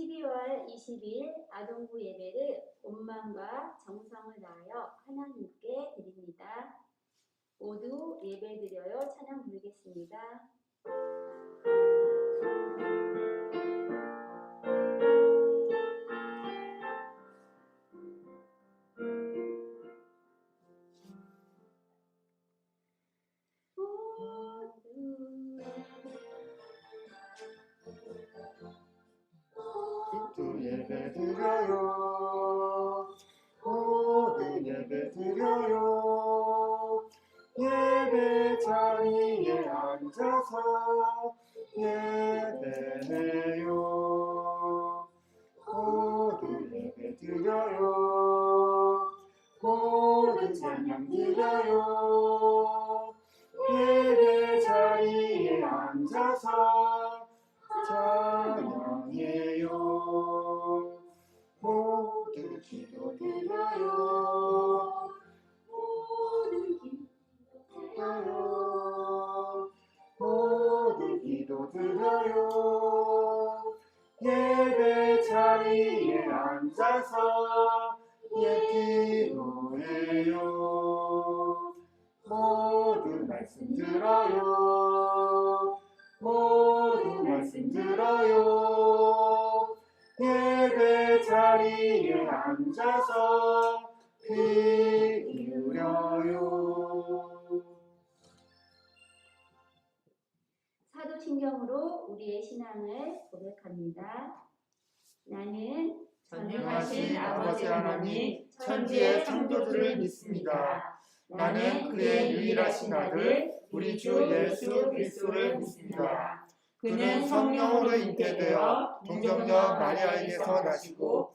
12월 20일 아동부 예배를 온 마음과 정성을 다하여 하나님께 드립니다. 모두 예배 드려요 찬양 부르겠습니다. 드려요. 모두 찬양 드려요. 예배 자리에 앉아서 앉아서 귀 기울여요 사도신경으로 우리의 신앙을 고백합니다. 나는 전능하신 아버지 하나님 천지의 창조주를 믿습니다. 나는 그의 유일하신 아들 우리 주 예수 그리스도를 믿습니다. 그는 성령으로 잉태되어 동정녀 마리아에게서 나시고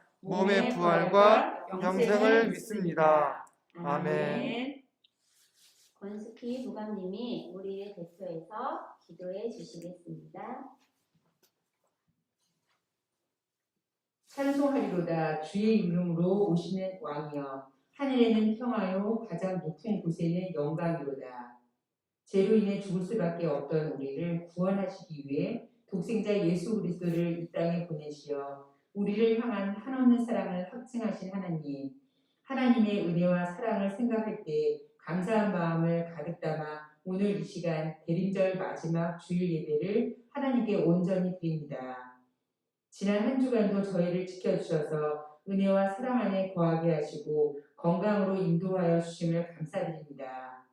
몸의 부활과 영생을 믿습니다. 아멘. 권숙희 부감님이 우리를 대표해서 기도해 주시겠습니다. 찬송하리로다 주의 이름으로 오시는 왕이여 하늘에는 평화요 가장 높은 곳에는 영광이로다 죄로 인해 죽을 수밖에 없던 우리를 구원하시기 위해 독생자 예수 그리스도를 이 땅에 보내시어 우리를 향한 한없는 사랑을 확증하신 하나님 하나님의 은혜와 사랑을 생각할 때 감사한 마음을 가득 담아 오늘 이 시간 대림절 마지막 주일 예배를 하나님께 온전히 드립니다. 지난 한 주간도 저희를 지켜주셔서 은혜와 사랑 안에 거하게 하시고 건강으로 인도하여 주심을 감사드립니다.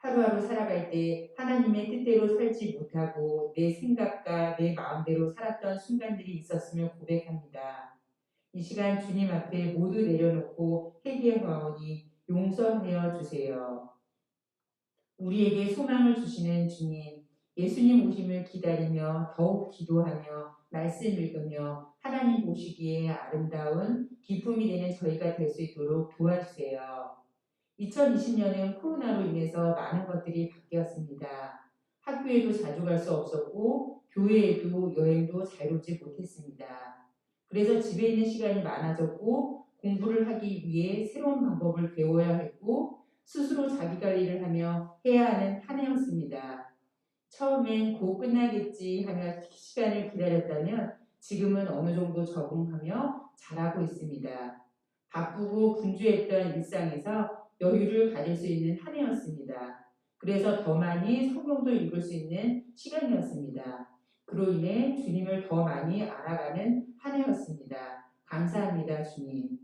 하루하루 살아갈 때 하나님의 뜻대로 살지 못하고 내 생각과 내 마음대로 살았던 순간들이 있었음을 고백합니다. 이 시간 주님 앞에 모두 내려놓고 회개하오니 용서하여 주세요. 우리에게 소망을 주시는 주님, 예수님 오심을 기다리며 더욱 기도하며 말씀 읽으며 하나님 보시기에 아름다운 기쁨이 되는 저희가 될 수 있도록 도와주세요. 2020년은 코로나로 인해서 많은 것들이 바뀌었습니다. 학교에도 자주 갈 수 없었고 교회에도 여행도 자유롭지 못했습니다. 그래서 집에 있는 시간이 많아졌고 공부를 하기 위해 새로운 방법을 배워야 했고 스스로 자기 관리를 하며 해야 하는 한 해였습니다. 처음엔 곧 끝나겠지 하며 시간을 기다렸다면 지금은 어느 정도 적응하며 잘하고 있습니다. 바쁘고 분주했던 일상에서 여유를 가질 수 있는 한 해였습니다. 그래서 더 많이 성경도 읽을 수 있는 시간이었습니다. 그로 인해 주님을 더 많이 알아가는 한 해였습니다. 감사합니다, 주님.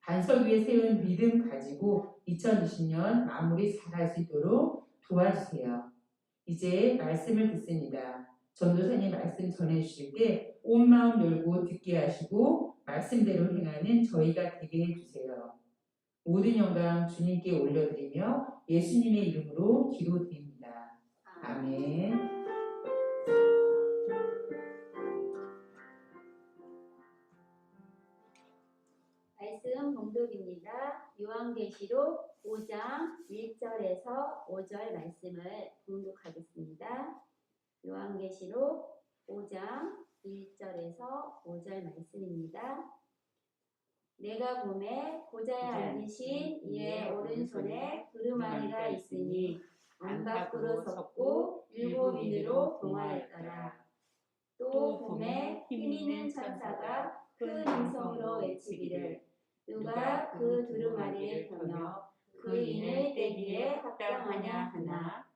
반석 위에 세운 믿음 가지고 2020년 마무리 잘할 수 있도록 도와주세요. 이제 말씀을 듣습니다. 전도사님 말씀 전해주실 때 온 마음 열고 듣게 하시고 말씀대로 행하는 저희가 되게 해주세요. 모든 영광 주님께 올려드리며 예수님의 이름으로 기도드립니다. 아멘. 말씀 봉독입니다. 요한계시록 5장 1절에서 5절 말씀을 봉독하겠습니다. 요한계시록 5장 1절에서 5절 말씀입니다. 내가 봄에 보좌에 앉으신 이의 오른손에 두루마리가 있으니 안 밖으로 섰고 일곱 인으로 동하였더라. 또 봄에 힘 있는 천사가 큰 음성으로 외치기를 누가 그 두루마리를 펴며 그 인을 떼기에 합당하냐 하나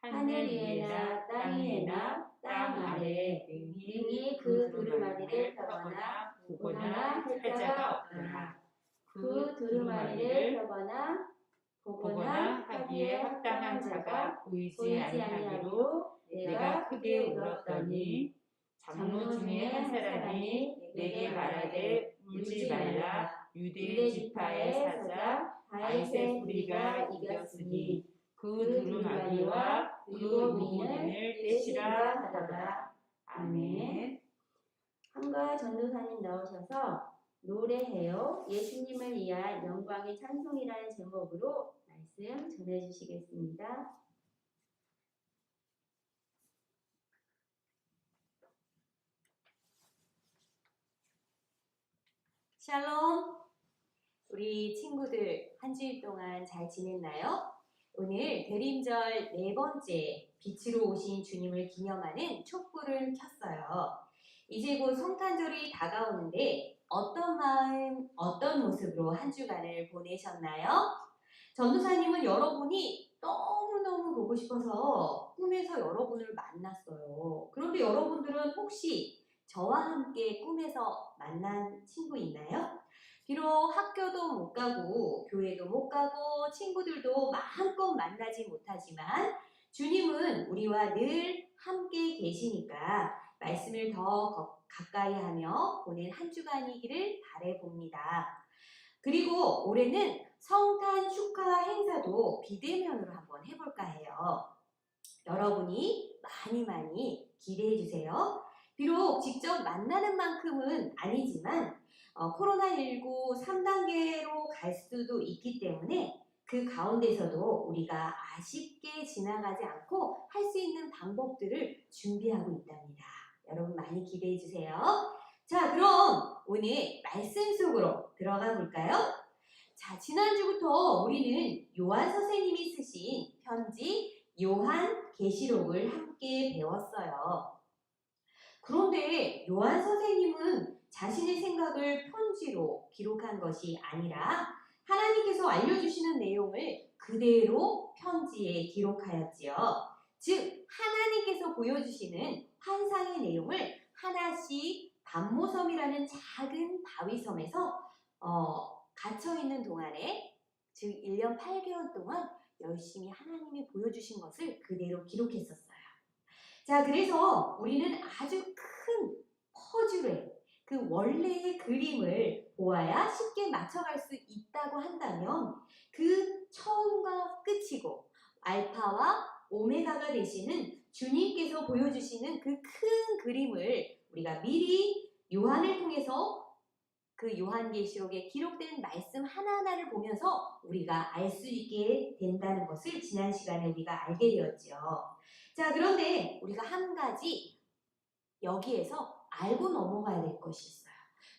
하늘 위에나 땅 위에나 땅 아래에 능히 그 두루마리를 펴거나 보거나 할 자가 없더라. 그 두루마리를 펴거나 보거나 하기에 합당한 자가 보이지 아니하기로 내가 크게 울었더니 장로 중에 한 사람이 내게 말하되 울지 말라 유대 지파의 사자 다윗의 뿌리가 이겼으니 그 두루마리와 그 무인을 떼시라 하더라. 아멘. 한가 전도사님 나오셔서 노래해요. 예수님을 위한 영광의 찬송이라는 제목으로 말씀 전해주시겠습니다. 샬롬! 우리 친구들 한 주일 동안 잘 지냈나요? 오늘 대림절 네 번째 빛으로 오신 주님을 기념하는 촛불을 켰어요. 이제 곧 성탄절이 다가오는데 어떤 마음, 어떤 모습으로 한 주간을 보내셨나요? 전도사님은 여러분이 너무너무 보고 싶어서 꿈에서 여러분을 만났어요. 그런데 여러분들은 혹시 저와 함께 꿈에서 만난 친구 있나요? 비록 학교도 못 가고 교회도 못 가고 친구들도 마음껏 만나지 못하지만 주님은 우리와 늘 함께 계시니까 말씀을 더 거- 가까이 하며 보낸 한 주간이기를 바래봅니다. 그리고 올해는 성탄 축하 행사도 비대면으로 한번 해볼까 해요. 여러분이 많이 많이 기대해 주세요. 비록 직접 만나는 만큼은 아니지만 어, 코로나19 3단계로 갈 수도 있기 때문에 그 가운데서도 우리가 아쉽게 지나가지 않고 할 수 있는 방법들을 준비하고 있답니다. 여러분 많이 기대해 주세요. 자, 그럼 오늘 말씀 속으로 들어가 볼까요? 자, 지난주부터 우리는 요한 선생님이 쓰신 편지 요한 계시록을 함께 배웠어요. 그런데 요한 선생님은 자신의 생각을 편지로 기록한 것이 아니라 하나님께서 알려주시는 내용을 그대로 편지에 기록하였지요. 즉, 하나님께서 보여주시는 환상의 내용을 하나씩 반모섬이라는 작은 바위섬에서 어, 갇혀있는 동안에 즉 1년 8개월 동안 열심히 하나님이 보여주신 것을 그대로 기록했었어요. 자, 그래서 우리는 아주 큰 퍼즐의 그 원래의 그림을 보아야 쉽게 맞춰갈 수 있다고 한다면 그 처음과 끝이고 알파와 오메가가 되시는 주님께서 보여주시는 그 큰 그림을 우리가 미리 요한을 통해서 그 요한계시록에 기록된 말씀 하나하나를 보면서 우리가 알 수 있게 된다는 것을 지난 시간에 우리가 알게 되었죠. 자, 그런데 우리가 한 가지 여기에서 알고 넘어가야 될 것이 있어요.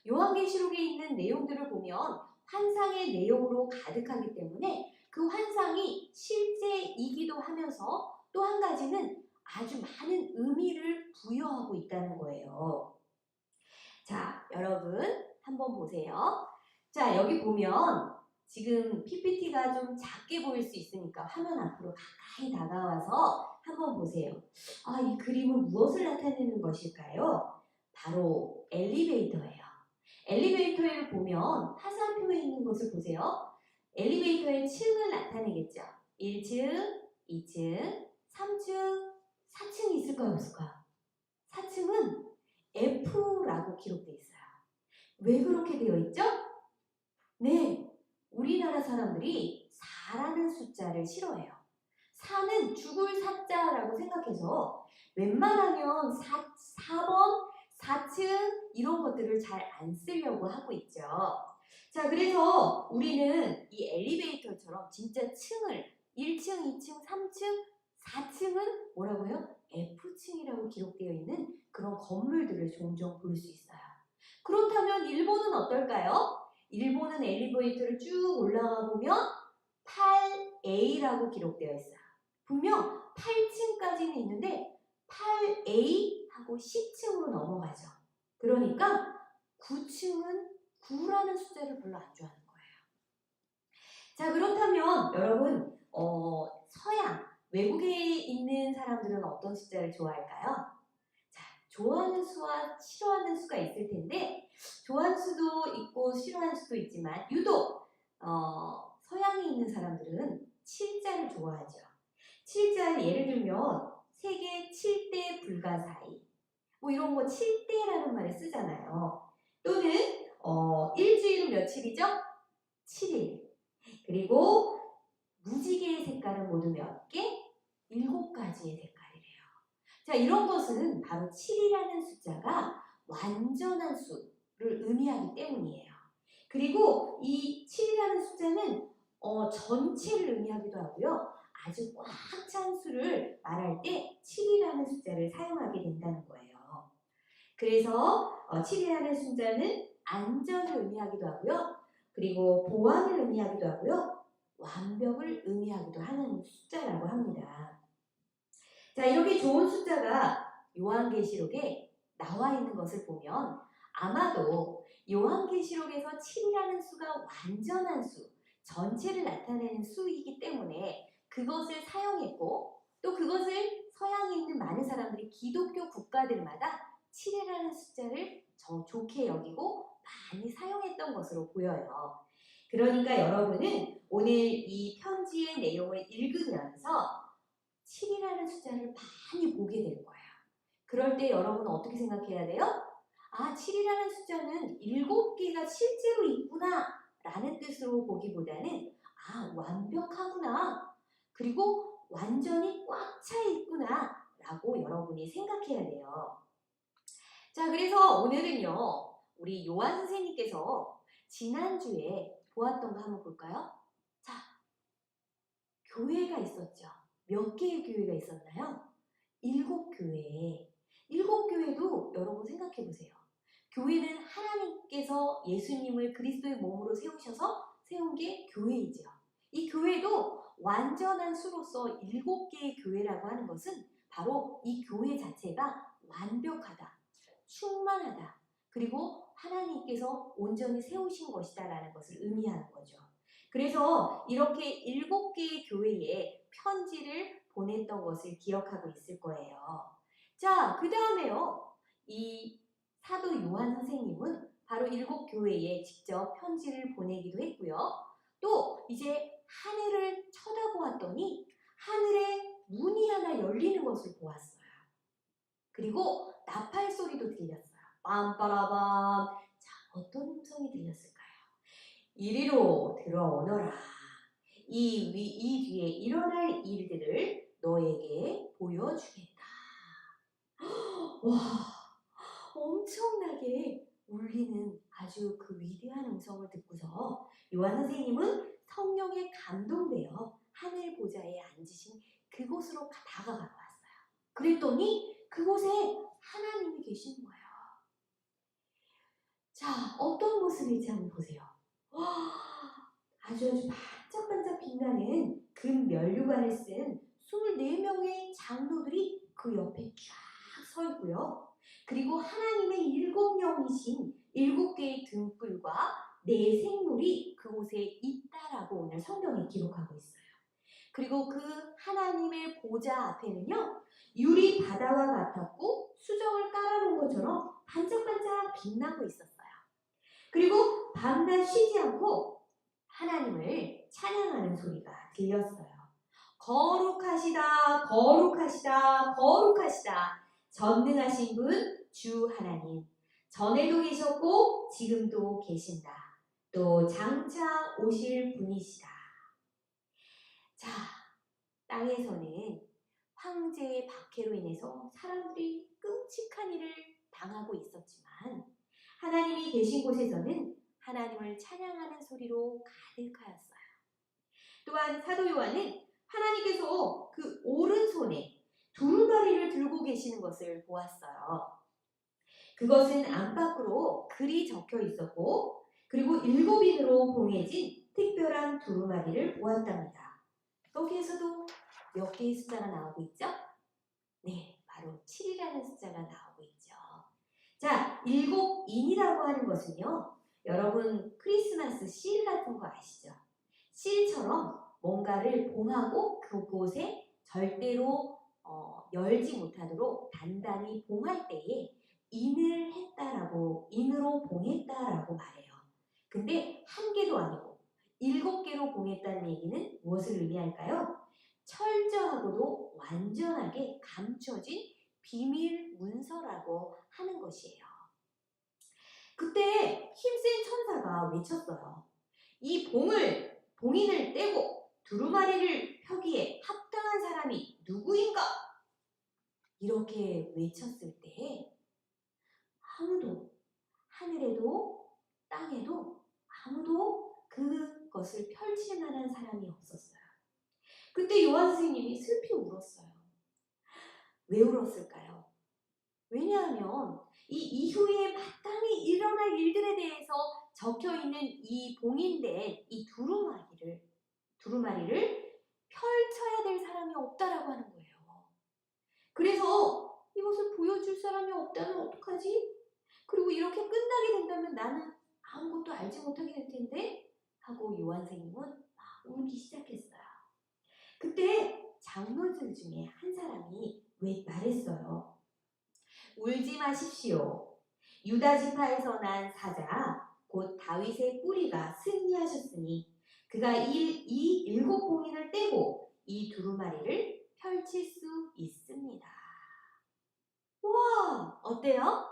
요한계시록에 있는 내용들을 보면 환상의 내용으로 가득하기 때문에 그 환상이 실제이기도 하면서 또 한 가지는 아주 많은 의미를 부여하고 있다는 거예요. 자, 여러분 한번 보세요. 자, 여기 보면 지금 PPT가 좀 작게 보일 수 있으니까 화면 앞으로 가까이 다가와서 한번 보세요. 아, 이 그림은 무엇을 나타내는 것일까요? 바로 엘리베이터예요. 엘리베이터를 보면 화살표에 있는 것을 보세요. 엘리베이터의 층을 나타내겠죠. 1층, 2층, 3층, 4층이 있을까요? 없을까요? 4층은 F라고 기록되어 있어요. 왜 그렇게 되어 있죠? 네, 우리나라 사람들이 4라는 숫자를 싫어해요. 4는 죽을 사자라고 생각해서 웬만하면 4, 4번, 4층 이런 것들을 잘 안 쓰려고 하고 있죠. 자, 그래서 우리는 이 엘리베이터처럼 진짜 층을 1층, 2층, 3층, 4층은 뭐라고요? F층이라고 기록되어 있는 그런 건물들을 종종 볼 수 있어요. 그렇다면 일본은 어떨까요? 일본은 엘리베이터를 쭉 올라가 보면 8A라고 기록되어 있어요. 분명 8층까지는 있는데 8A하고 10층으로 넘어가죠. 그러니까 9층은 9라는 숫자를 별로 안 좋아하는 거예요. 자, 그렇다면 여러분, 어, 서양, 외국에 있는 사람들은 어떤 숫자를 좋아할까요? 자, 좋아하는 수와 싫어하는 수가 있을 텐데, 좋아하는 수도 있고 싫어하는 수도 있지만, 유독, 어, 서양에 있는 사람들은 7자를 좋아하죠. 7자 예를 들면, 세계 7대 불가사의, 뭐 이런 거 7대라는 말을 쓰잖아요. 또는, 어, 일주일은 며칠이죠? 7일. 그리고 무지개의 색깔은 모두 몇 개? 일곱 가지의 색깔이래요. 자, 이런 것은 바로 7이라는 숫자가 완전한 수를 의미하기 때문이에요. 그리고 이 7이라는 숫자는 어, 전체를 의미하기도 하고요. 아주 꽉 찬 수를 말할 때 7이라는 숫자를 사용하게 된다는 거예요. 그래서 어, 7이라는 숫자는 안전을 의미하기도 하고요. 그리고 보안을 의미하기도 하고요. 완벽을 의미하기도 하는 숫자라고 합니다. 자, 이렇게 좋은 숫자가 요한계시록에 나와 있는 것을 보면 아마도 요한계시록에서 7이라는 수가 완전한 수, 전체를 나타내는 수이기 때문에 그것을 사용했고 또 그것을 서양에 있는 많은 사람들이 기독교 국가들마다 7이라는 숫자를 저 좋게 여기고 많이 사용했던 것으로 보여요. 그러니까 여러분은 오늘 이 편지의 내용을 읽으면서 7이라는 숫자를 많이 보게 될 거예요. 그럴 때 여러분은 어떻게 생각해야 돼요? 아, 7이라는 숫자는 7개가 실제로 있구나 라는 뜻으로 보기보다는 아, 완벽하구나. 그리고 완전히 꽉 차 있구나 라고 여러분이 생각해야 돼요. 자, 그래서 오늘은요, 우리 요한 선생님께서 지난주에 보았던 거 한번 볼까요? 자, 교회가 있었죠. 몇 개의 교회가 있었나요? 일곱 교회. 일곱 교회도 여러분 생각해 보세요. 교회는 하나님께서 예수님을 그리스도의 몸으로 세우셔서 세운 게 교회이죠. 이 교회도 완전한 수로서 일곱 개의 교회라고 하는 것은 바로 이 교회 자체가 완벽하다, 충만하다, 그리고 하나님께서 온전히 세우신 것이다라는 것을 의미하는 거죠. 그래서 이렇게 일곱 개의 교회에 편지를 보냈던 것을 기억하고 있을 거예요. 자, 그 다음에요. 이 사도 요한 선생님은 바로 일곱 교회에 직접 편지를 보내기도 했고요. 또 이제 하늘을 쳐다보았더니 하늘에 문이 하나 열리는 것을 보았어요. 그리고 나팔 소리도 들렸어요. 빰빠라밤. 자, 어떤 음성이 들렸을까요? 이리로 들어오너라. 이, 위, 이 뒤에 일어날 일들을 너에게 보여주겠다. 와, 엄청나게 울리는 아주 그 위대한 음성을 듣고서 요한 선생님은 성령에 감동되어 하늘 보좌에 앉으신 그곳으로 가- 다가가 왔어요. 그랬더니 그곳에 하나님이 계신. 자, 어떤 모습일지 한번 보세요. 와, 아주 아주 반짝반짝 빛나는 금 면류관을 쓴 24명의 장로들이 그 옆에 쫙 서 있고요. 그리고 하나님의 일곱 영이신 일곱 개의 등불과 네 생물이 그곳에 있다라고 오늘 성경에 기록하고 있어요. 그리고 그 하나님의 보좌 앞에는요, 유리 바다와 같았고 수정을 깔아놓은 것처럼 반짝반짝 빛나고 있었어요. 그리고 밤낮 쉬지 않고 하나님을 찬양하는 소리가 들렸어요. 거룩하시다, 거룩하시다, 거룩하시다. 전능하신 분, 주 하나님. 전에도 계셨고, 지금도 계신다. 또 장차 오실 분이시다. 자, 땅에서는 황제의 박해로 인해서 사람들이 끔찍한 일을 당하고 있었지만, 하나님이 계신 곳에서는 하나님을 찬양하는 소리로 가득하였어요. 또한 사도 요한은 하나님께서 그 오른손에 두루마리를 들고 계시는 것을 보았어요. 그것은 안팎으로 글이 적혀 있었고 그리고 일곱 인으로 봉해진 특별한 두루마리를 보았답니다. 여기에서도 몇 개의 숫자가 나오고 있죠? 네, 바로 7이라는 숫자가 있죠. 자, 일곱 인이라고 하는 것은요. 여러분 크리스마스 실 같은 거 아시죠? 실처럼 뭔가를 봉하고 그곳에 절대로 어, 열지 못하도록 단단히 봉할 때에 인을 했다라고 인으로 봉했다라고 말해요. 근데 한 개도 아니고 일곱 개로 봉했다는 얘기는 무엇을 의미할까요? 철저하고도 완전하게 감춰진 비밀 문서라고 하는 것이에요. 그때 힘센 천사가 외쳤어요. 이 봉을 봉인을 떼고 두루마리를 펴기에 합당한 사람이 누구인가? 이렇게 외쳤을 때 아무도 하늘에도 땅에도 아무도 그것을 펼칠 만한 사람이 없었어요. 그때 요한 선생님이 슬피 울었어요. 왜 울었을까요? 왜냐하면 이 이후에 마땅히 일어날 일들에 대해서 적혀 있는 이 봉인된 이 두루마리를 두루마리를 펼쳐야 될 사람이 없다라고 하는 거예요. 그래서 이것을 보여줄 사람이 없다면 어떡하지? 그리고 이렇게 끝나게 된다면 나는 아무것도 알지 못하게 될 텐데 하고 요한 선생님은 막 울기 시작했어요. 그때 장로들 중에 한 사람이 왜 말했어요. 울지 마십시오. 유다 지파에서 난 사자 곧 다윗의 뿌리가 승리하셨으니 그가 이, 이 일곱 봉인을 떼고 이 두루마리를 펼칠 수 있습니다. 와 어때요?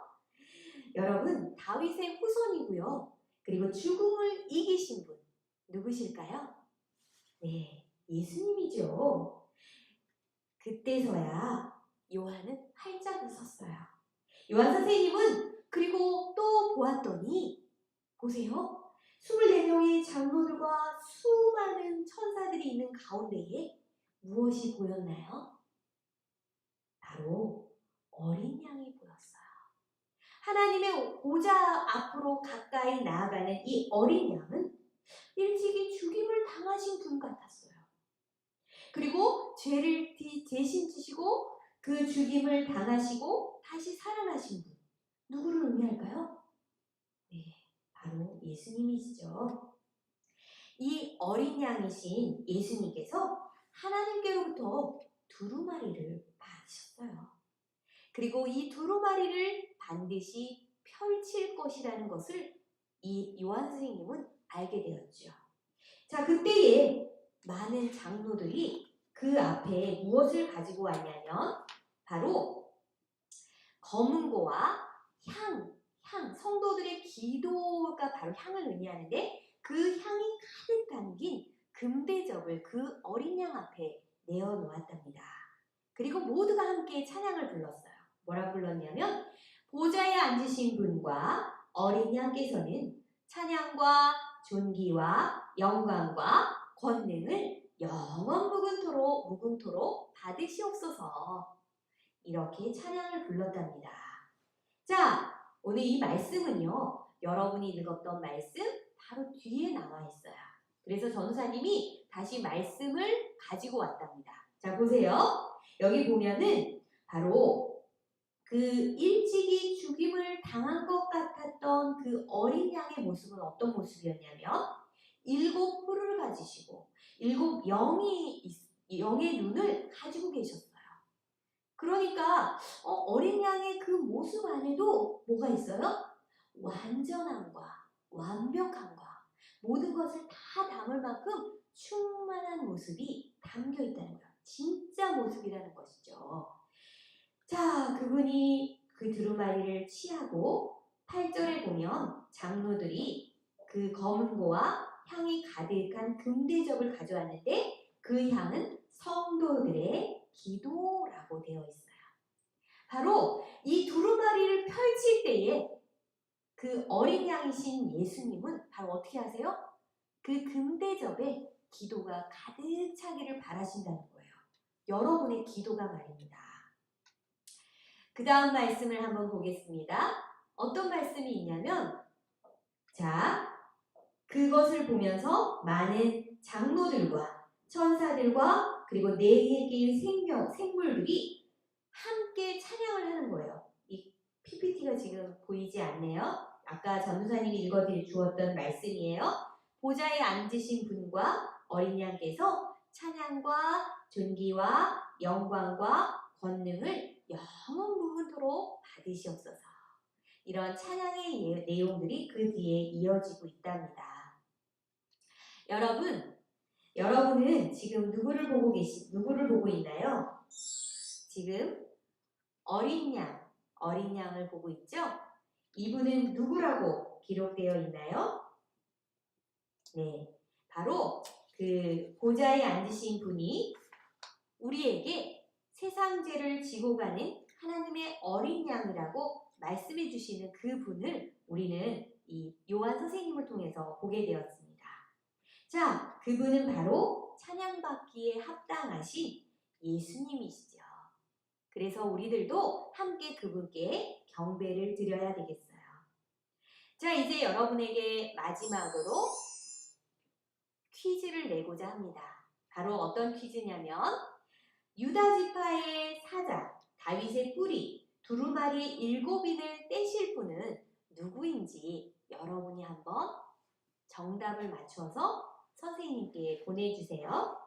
여러분 다윗의 후손이고요. 그리고 죽음을 이기신 분 누구실까요? 네, 예수님이죠. 그때서야 요한은 활짝 웃었어요. 요한 선생님은 그리고 또 보았더니 보세요. 24명의 장로들과 수많은 천사들이 있는 가운데에 무엇이 보였나요? 바로 어린 양이 보였어요. 하나님의 보좌 앞으로 가까이 나아가는 이 어린 양은 일찍이 죽임을 당하신 분 같았어요. 그리고 죄를 디- 대신 지시고 그 죽임을 당하시고 다시 살아나신 분. 누구를 의미할까요? 네, 바로 예수님이시죠. 이 어린 양이신 예수님께서 하나님께로부터 두루마리를 받으셨어요. 그리고 이 두루마리를 반드시 펼칠 것이라는 것을 이 요한 선생님은 알게 되었죠. 자, 그때에 많은 장로들이 그 앞에 무엇을 가지고 왔냐면 바로 검은고와 향, 향, 성도들의 기도가 바로 향을 의미하는데 그 향이 가득 담긴 금대접을 그 어린 양 앞에 내어놓았답니다. 그리고 모두가 함께 찬양을 불렀어요. 뭐라 불렀냐면 보좌에 앉으신 분과 어린 양께서는 찬양과 존귀와 영광과 권능을 영원 무궁토록 무궁토록 받으시옵소서 이렇게 찬양을 불렀답니다. 자, 오늘 이 말씀은요. 여러분이 읽었던 말씀 바로 뒤에 나와 있어요. 그래서 전우사님이 다시 말씀을 가지고 왔답니다. 자, 보세요. 여기 보면은 바로 그 일찍이 죽임을 당한 것 같았던 그 어린 양의 모습은 어떤 모습이었냐면 일곱 뿔을 가지시고 일곱 영이 있- 영의 눈을 가지고 계셨어요. 그러니까 어, 린 양의 그 모습 안에도 뭐가 있어요? 완전함과 완벽함과 모든 것을 다 담을 만큼 충만한 모습이 담겨 있다는 거예요. 진짜 모습이라는 것이죠. 자, 그분이 그 두루마리를 취하고 8절에 보면 장로들이 그 검은고와 향이 가득한 금대접을 가져왔는데 그 향은 성도들의 기도라고 되어 있어요. 바로 이 두루마리를 펼칠 때에 그 어린 양이신 예수님은 바로 어떻게 하세요? 그 금대접에 기도가 가득 차기를 바라신다는 거예요. 여러분의 기도가 말입니다. 그 다음 말씀을 한번 보겠습니다. 어떤 말씀이 있냐면, 자, 그것을 보면서 많은 장로들과 천사들과 그리고 네 개의 생명, 생물들이 함께 찬양을 하는 거예요. 이 PPT가 지금 보이지 않네요. 아까 전도사님이 읽어 주었던 말씀이에요. 보좌에 앉으신 분과 어린 양께서 찬양과 존귀와 영광과 권능을 영원 무분토록 받으시옵소서. 이런 찬양의 예- 내용들이 그 뒤에 이어지고 있답니다. 여러분, 여러분은 지금 누구를 보고 계시, 누구를 보고 있나요? 지금 어린 양, 어린 양을 보고 있죠? 이분은 누구라고 기록되어 있나요? 네, 바로 그 보좌에 앉으신 분이 우리에게 세상 죄를 지고 가는 하나님의 어린 양이라고 말씀해 주시는 그 분을 우리는 이 요한 선생님을 통해서 보게 되었습니다. 자, 그분은 바로 찬양받기에 합당하신 예수님이시죠. 그래서 우리들도 함께 그분께 경배를 드려야 되겠어요. 자, 이제 여러분에게 마지막으로 퀴즈를 내고자 합니다. 바로 어떤 퀴즈냐면 유다 지파의 사자 다윗의 뿌리 두루마리 일곱인을 떼실 분은 누구인지 여러분이 한번 정답을 맞춰서 선생님께 보내주세요.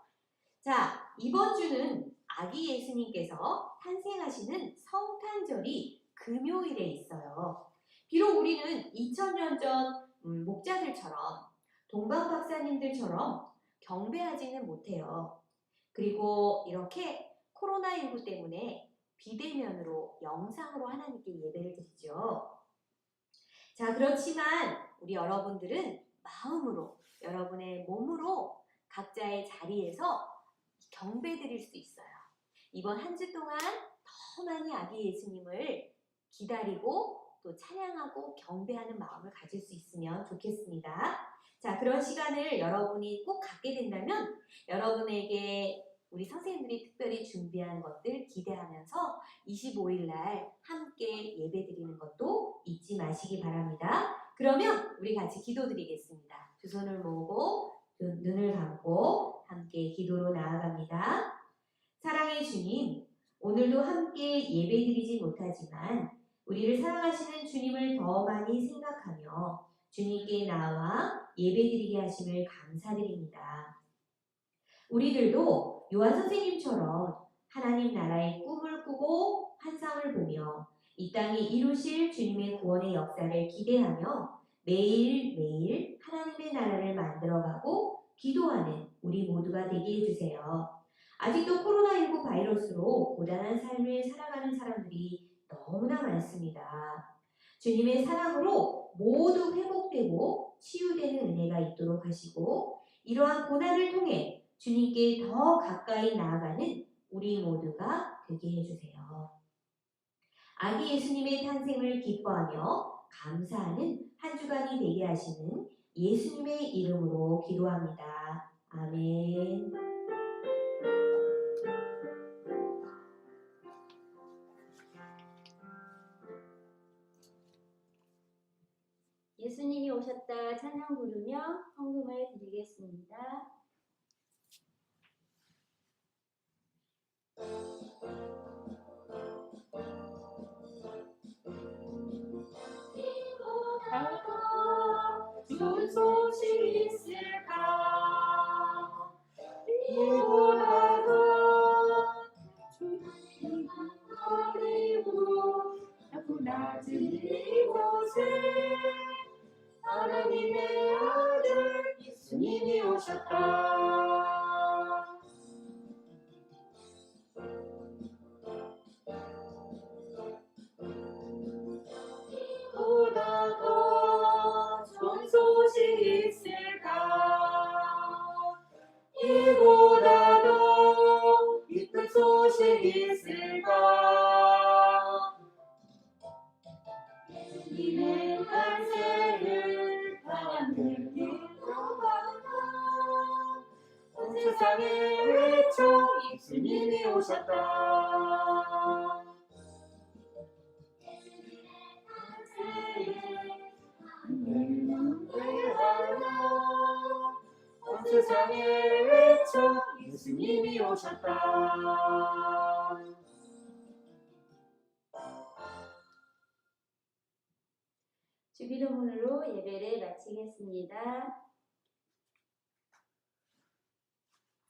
자, 이번 주는 아기 예수님께서 탄생하시는 성탄절이 금요일에 있어요. 비록 우리는 2000년 전 음, 목자들처럼 동방 박사님들처럼 경배하지는 못해요. 그리고 이렇게 코로나19 때문에 비대면으로 영상으로 하나님께 예배를 드리죠. 자, 그렇지만 우리 여러분들은 마음으로, 여러분의 몸으로 각자의 자리에서 경배 드릴 수 있어요. 이번 한 주 동안 더 많이 아기 예수님을 기다리고 또 찬양하고 경배하는 마음을 가질 수 있으면 좋겠습니다. 자, 그런 시간을 여러분이 꼭 갖게 된다면 여러분에게 우리 선생님들이 특별히 준비한 것들 기대하면서 25일 날 함께 예배 드리는 것도 잊지 마시기 바랍니다. 그러면 우리 같이 기도 드리겠습니다. 두 손을 모으고 눈- 눈을 감고 함께 기도로 나아갑니다. 사랑의 주님, 오늘도 함께 예배 드리지 못하지만 우리를 사랑하시는 주님을 더 많이 생각하며 주님께 나와 예배 드리게 하심을 감사드립니다. 우리들도 요한 선생님처럼 하나님 나라의 꿈을 꾸고 환상을 보며 이 땅에 이루실 주님의 구원의 역사를 기대하며 매일매일 하나님의 나라를 만들어가고 기도하는 우리 모두가 되게 해주세요. 아직도 코로나19 바이러스로 고단한 삶을 살아가는 사람들이 너무나 많습니다. 주님의 사랑으로 모두 회복되고 치유되는 은혜가 있도록 하시고 이러한 고난을 통해 주님께 더 가까이 나아가는 우리 모두가 되게 해주세요. 아기 예수님의 탄생을 기뻐하며 감사하는 한 주간이 되게 하시는 예수님의 이름으로 기도합니다. 아멘. 예수님이 오셨다 찬양 부르며 헌금을 드리겠습니다. 좋은 소식 있을까? 이보다 세상에 외쳐 예수님이 오셨다. 세상에 외쳐 예수님이 오셨다. 주기도문으로 예배를 마치겠습니다.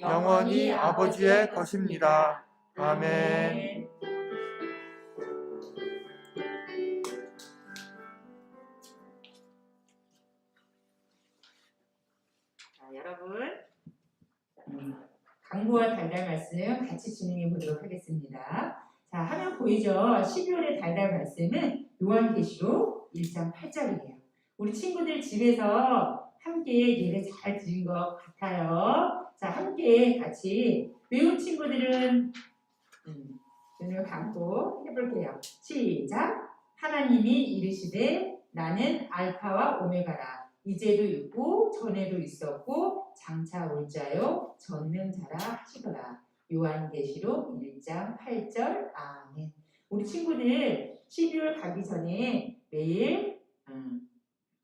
영원히 아버지의 것입니다. 아멘. 자, 여러분 음, 강구와 달달 말씀 같이 진행해 보도록 하겠습니다. 자, 화면 보이죠? 12월의 달달 말씀은 요한계시록 1장 8절이에요. 우리 친구들 집에서 함께 예배 잘 드린 것 같아요. 자, 함께 같이 외운 친구들은 음, 눈을 감고 해볼게요. 시작. 하나님이 이르시되 나는 알파와 오메가라. 이제도 있고 전에도 있었고 장차 올 자요 전능자라 하시더라. 요한계시록 1장 8절 아멘. 우리 친구들 12월 가기 전에 매일 음,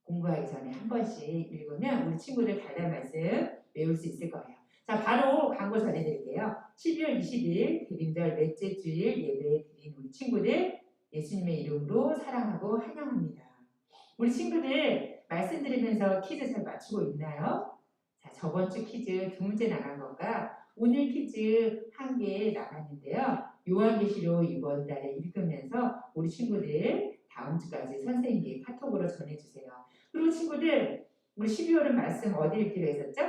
공부하기 전에 한 번씩 읽으면 우리 친구들 달달 말씀 외울 수 있을 거예요. 자, 바로 광고 전해드릴게요. 12월 20일 대림절 넷째 주일 예배 드린 우리 친구들 예수님의 이름으로 사랑하고 환영합니다. 우리 친구들 말씀 들으면서 퀴즈 잘 맞추고 있나요? 자, 저번 주 퀴즈 두 문제 나간 것과 오늘 퀴즈 한 개 나갔는데요. 요한계시록 이번 달에 읽으면서 우리 친구들 다음 주까지 선생님께 카톡으로 전해주세요. 그리고 친구들 우리 12월은 말씀 어디 읽기로 했었죠?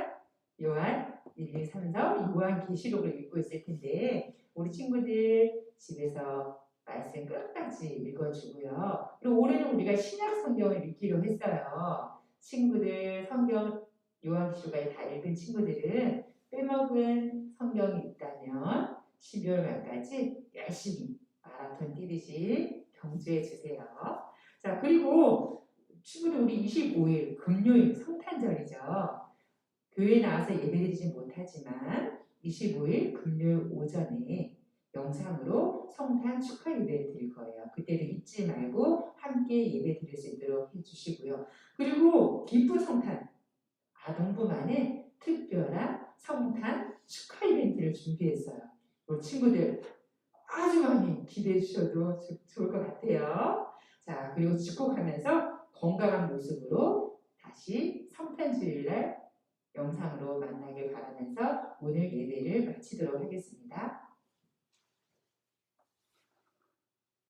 요한 1, 2, 3, 4 요한 계시록을 읽고 있을 텐데 우리 친구들 집에서 말씀 끝까지 읽어주고요. 그리고 올해는 우리가 신약 성경을 읽기로 했어요. 친구들 성경 요한계시록까지 다 읽은 친구들은 빼먹은 성경이 있다면 12월 말까지 열심히 마라톤 뛰듯이 경주해 주세요. 자 그리고 친구들 우리 25일 금요일 성탄절이죠. 교회 나와서 예배드리지 못하지만 25일 금요일 오전에 영상으로 성탄 축하 예배를 드릴 거예요. 그때도 잊지 말고 함께 예배 드릴 수 있도록 해주시고요. 그리고 기쁜 성탄 아동부만의 특별한 성탄 축하 이벤트를 준비했어요. 우리 친구들 아주 많이 기대해 주셔도 좋- 좋을 것 같아요. 자, 그리고 축복하면서 건강한 모습으로 다시 성탄 주일날 영상으로 만나길 바라면서 오늘 예배를 마치도록 하겠습니다.